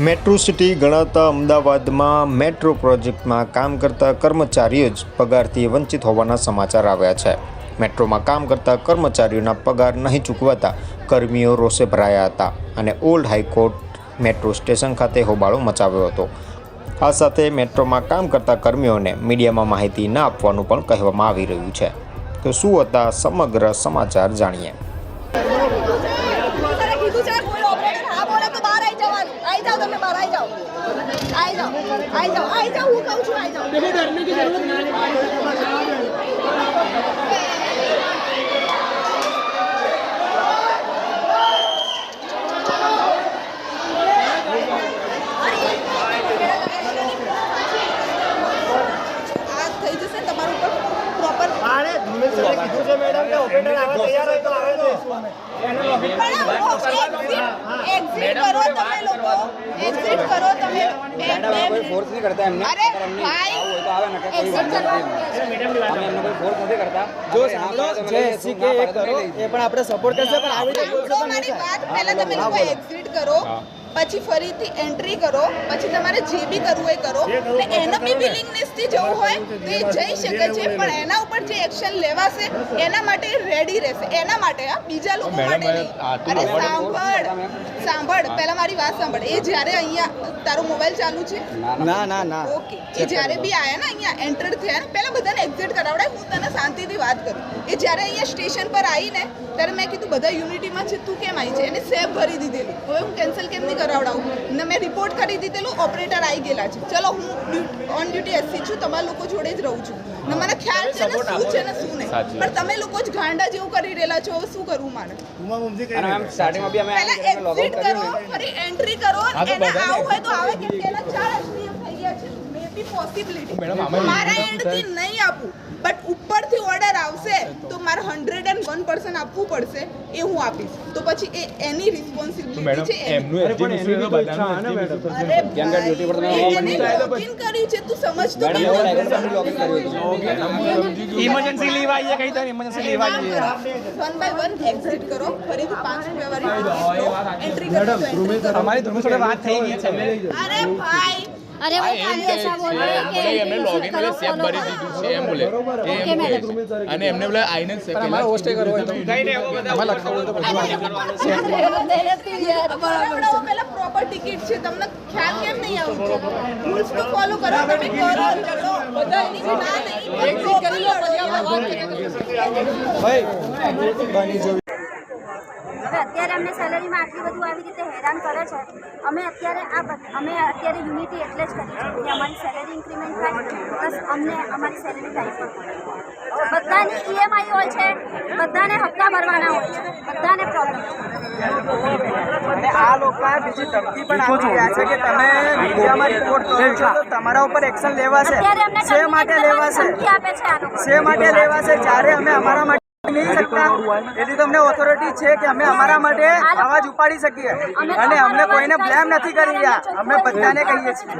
Metro city ગણાતા અમદાવાદમાં metro પ્રોજેક્ટમાં કામ કરતા કર્મચારીઓ જ પગારથી વંચિત હોવાના સમાચાર આવ્યા છે. મેટ્રોમાં કામ કરતા કર્મચારીઓના પગાર નહીં ચૂકવાતા કર્મીઓ રોષે ભરાયા હતા અને ઓલ્ડ હાઈકોર્ટ મેટ્રો સ્ટેશન ખાતે હોબાળો મચાવ્યો હતો. આ સાથે મેટ્રોમાં કામ કરતા કર્મીઓને મીડિયામાં માહિતી ન આપવાનું પણ કહેવામાં આવી રહ્યું છે. તો શું હતા સમગ્ર સમાચાર જાણીએ તને કીધું છે કોઈ ઓપરેટર હા બોલે તો બહાર આવી જવાનું આવી જાઓ તમે બહાર આવી જાઓ આવી जाओ आई जाओ आई जाओ वो ઉપર પ્રોપર આને ધુમેશ સરે કીધું છે મેડમ કે ઓપરેટર આવા તૈયાર હોય તો આવે અમે એક્ઝિટ કરો તમે લોકો. એક્ઝિટ કરો તમે. મેડમ અમે કોઈ ફોર્સ નહીં કરતા એમને. અરે અગર એમની ભાઈ, આવું હોય તો આવે ને કે કોઈ વાંધો નથી અમે એમને કોઈ ફોર્સ નથી કરતા. જો સાંભળો જે એસી કે એ કરો એ પણ આપણે સપોર્ટ કરશે પણ આવી રીતે કોઈ તો મારી વાત. પહેલા તમે લોકો એક્ઝિટ કરો. પછી ફરીથી એન્ટ્રી કરો પછી તમારે જે બી કરવું હોય કરો. ને એનો બી વિલિંગનેસથી જવું હોય તો એ જઈ શકે છે પણ એના ઉપર જે એક્શન લેવાશે એના માટે રેડી રહેશે. એના માટે હા બીજા લોકો માટે નહીં. અરે સાંભળ સાંભળ. પહેલા મારી વાત સાંભળ. એ જ્યારે અહીંયા તારો મોબાઈલ ચાલુ છે? ના ના ના. ઓકે એ જ્યારે બી આયા ને અહીંયા એન્ટર થયા ને પહેલા બધાને એક્ઝિટ હું વાત કરું. એ જ્યારે અહીંયા સ્ટેશન પર આવીને ત્યારે મેં કીધું બધા યુનિટીમાં છે તું કેમ આવી છે? એને સેફ ભરી દીધેલું. હવે હું કેન્સલ કેમ નહીં કરાવડાવું? ને મેં રિપોર્ટ કરી દીધેલું ઓપરેટર આવી ગયેલા છે. ચલો હું ઓન ડ્યુટી એસસી છું તમારા લોકો જોડે જ રહું છું. ને મને ખ્યાલ છે ને શું છે ને શું નહીં. પણ તમે લોકો જ ગાંડા જેવું કરી રહેલા છો હવે શું કરવું મારે? પહેલા એક્ઝિટ કરો ફરી એન્ટ્રી કરો એને આવું હોય તો આવે કેમ? કે એના ચાર થઈ ગયા છે. બી પોસિબિલિટી મારા એન્ડથી નહીં આપું. બટ ઉપરથી ઓર્ડર આવશે તો મારે હંડ્રેડ એન્ડ વન પર્સન્ટ આપવું પડશે એ હું આપીશ. તો પછી એ એની રિસ્પોન્સિબિલિટી છે તો કર્યું. છે સમજતો ઇમરજન્સી લીવ આવી કઈ તો ઇમરજન્સી લીવ આવી વન બાય વન એક્ઝિટ કરો ફરીથી પાંચ રૂપિયા વાળી એન્ટ્રી કરો અમારી ધર્મ વાત થઈ ગઈ છે. અરે ભાઈ અરે હું કાલે સાહેબ એમને લોગિન કરે સેફ ભરી દીધું છે એમ બોલે એમ બોલે અને એમને બોલે આઈને સેફ પેલા હોસ્ટે કરો તો નહીં નહીં એવો બધા અમાર લખાવું પેલા પ્રોપર ટિકિટ છે તમને ખ્યાલ કેમ નહીં આવતો રૂલ્સ તો ફોલો કરો તમે કરો બધા એની ના નહીં ભાઈ બની જોવી હવે અત્યારે અમને સેલેરીમાં આટલી બધું આવી રીતે હેરાન કરે છે. અમે અત્યારે આ અમે અત્યારે યુનિટી એટલે જ કરી છે કે અમારી સેલેરી ઇન્ક્રીમેન્ટ થાય પ્લસ અમને અમારી સેલેરી થાય બધાની ઈએમઆઈ હોય છે બધાને હપ્તા ભરવાના હોય છે બધાને પ્રોબ્લેમ અને આ લોકો બીજી ધમકી પણ આપી રહ્યા છે કે તમે મીડિયામાં રિપોર્ટ કરો છો તો તમારા ઉપર એક્શન લેવાશે. શે માટે લેવાશે? છે માટે લેવાશે? જ્યારે અમે અમારા માટે નહીં શકતા. તમને ઓથોરિટી છે કે અમે અમારા માટે અવાજ ઉપાડી શકીએ. અને અમને કોઈને બ્લેમ નથી કરી રહ્યા. અમે બધાને કહીએ છીએ.